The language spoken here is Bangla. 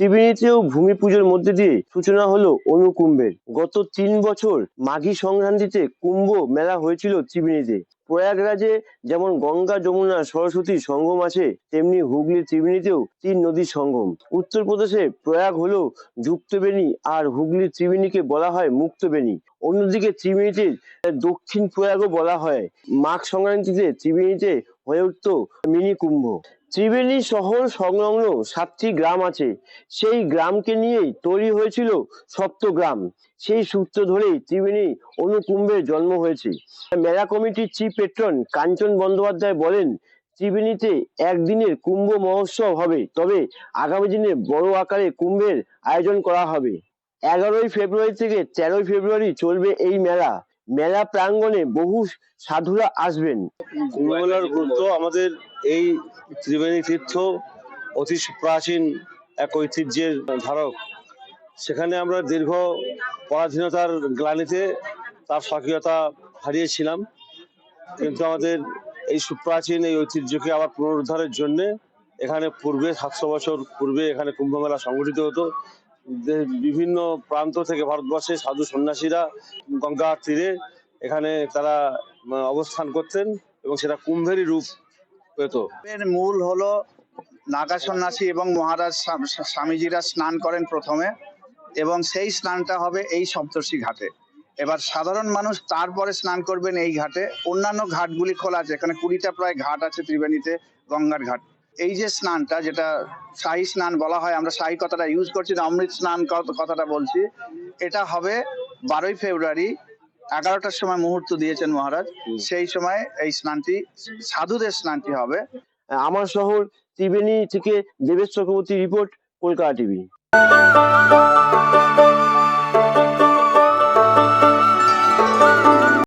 ত্রিবেণীতেও ভূমি পুজোর মধ্যে দিয়ে সূচনা হলো অনুকুম্ভের। গত তিন বছর মাঘী সংক্রান্তিতে কুম্ভ মেলা হয়েছিল ত্রিবেণীতে। প্রয়াগরাজে যেমন গঙ্গা, যমুনা, সরস্বতী সঙ্গম আছে, তেমনি হুগলি ত্রিবেণীতেও তিন নদীর সঙ্গম। উত্তরপ্রদেশে প্রয়াগ হলো যুক্তবেণী আর হুগলি ত্রিবেণীকে বলা হয় মুক্তবেণী। অন্যদিকে ত্রিবেণীতে দক্ষিণ প্রয়াগও বলা হয়। মাঘ সংক্রান্তিতে ত্রিবেণীতে হয়ে উঠত মিনি কুম্ভ। ত্রিবেণী শহর সংলগ্ন সাতটি গ্রাম আছে। সেই গ্রামকে নিয়েই তৈরি হয়েছিল সপ্তগ্রাম। সেই সূত্র ধরেই ত্রিবেণী অনুকুম্ভের জন্ম হয়েছে। মেলা কমিটির চিফ পেট্রন কাঞ্চন বন্দ্যোপাধ্যায় বলেন, ত্রিবেণীতে একদিনের কুম্ভ মহোৎসব হবে, তবে আগামী দিনে বড় আকারে কুম্ভের আয়োজন করা হবে। এগারোই ফেব্রুয়ারি থেকে তেরোই ফেব্রুয়ারি চলবে এই মেলা। মেলা প্রাঙ্গণে বহু সাধুরা আসবেন। কুম্ভমেলার গুরুত্ব আমাদের এই ত্রিবেণী তীর্থ অতি প্রাচীন এক ঐতিহ্যের ধারক। সেখানে আমরা দীর্ঘ পরাধীনতার গ্লানিতে তার স্বকীয়তা হারিয়েছিলাম। কিন্তু আমাদের এই সুপ্রাচীন এই ঐতিহ্যকে আবার পুনরুদ্ধারের জন্যে এখানে পূর্বে সাতশো বছর পূর্বে এখানে কুম্ভমেলা সংগঠিত হতো। বিভিন্ন প্রান্ত থেকে ভারতবর্ষে সাধু সন্ন্যাসীরা গঙ্গা তীরে এখানে তারা অবস্থান করতেন এবং সেটা কুম্ভেরই রূপ পেত। এর মূল হলো নাগা সন্ন্যাসী এবং মহারাজ স্বামীজিরা স্নান করেন প্রথমে এবং সেই স্নানটা হবে এই সপ্তর্ষি ঘাটে। এবার সাধারণ মানুষ তারপরে স্নান করবেন এই ঘাটে। অন্যান্য ঘাটগুলি খোলা আছে, এখানে কুড়িটা প্রায় ঘাট আছে ত্রিবেণীতে, গঙ্গার ঘাট। এই যে স্নানটা যেটা শাহী স্নান বলা হয় আমরা শাহী কথাটা ইউজ করছি না অমৃত স্নান কথাটা বলছি। এটা হবে বারোই ফেব্রুয়ারি এগারোটার সময় মুহূর্ত দিয়েছেন মহারাজ। সেই সময় এই স্নানটি সাধুদের স্নানটি হবে। আমার শহর ত্রিবেণী থেকে দেবেশ চক্রবর্তী রিপোর্ট কলকাতা টিভি